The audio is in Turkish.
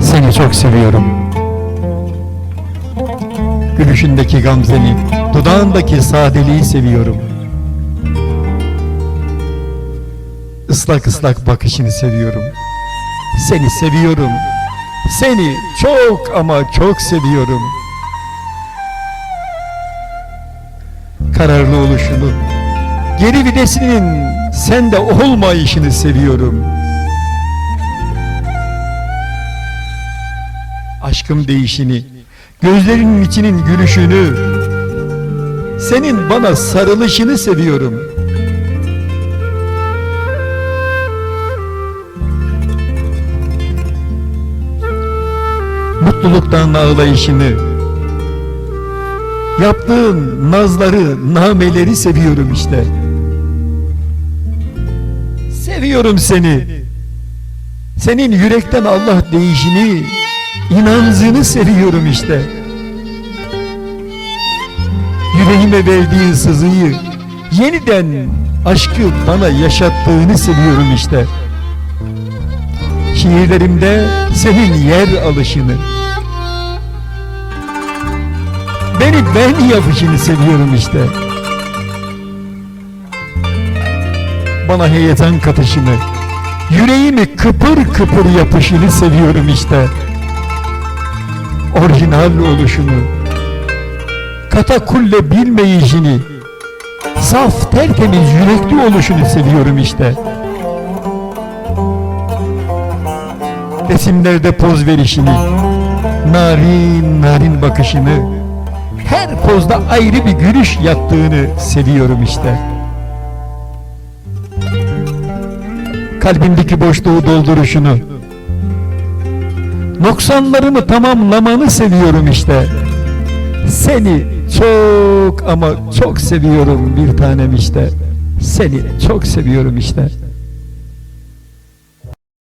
Seni çok seviyorum. Gülüşündeki gamzeni, dudağındaki sadeliği seviyorum. Islak ıslak bakışını seviyorum. Seni seviyorum. Seni çok ama çok seviyorum. Kararlı oluşunu, geri vitesinin sende olmayışını seviyorum. Aşkım değişini, gözlerinin içinin gülüşünü, senin bana sarılışını seviyorum. Mutluluktan ağlayışını, yaptığın nazları, nameleri seviyorum işte. Seviyorum seni. Senin yürekten Allah değişini, inancını seviyorum işte. Yüreğime verdiğin sızıyı, yeniden aşkı bana yaşattığını seviyorum işte. Şiirlerimde senin yer alışını, beni ben yapışını seviyorum işte. Bana heyecan katışını, yüreğimi kıpır kıpır yapışını seviyorum işte. Orijinal oluşunu, katakulle bilmeyişini, saf tertemiz yürekli oluşunu seviyorum işte. Resimlerde poz verişini, narin narin bakışını, her pozda ayrı bir gülüş yattığını seviyorum işte. Kalbimdeki boşluğu dolduruşunu, noksanlarımı tamamlamanı seviyorum işte. Seni çok ama çok seviyorum bir tanem işte. Seni çok seviyorum işte.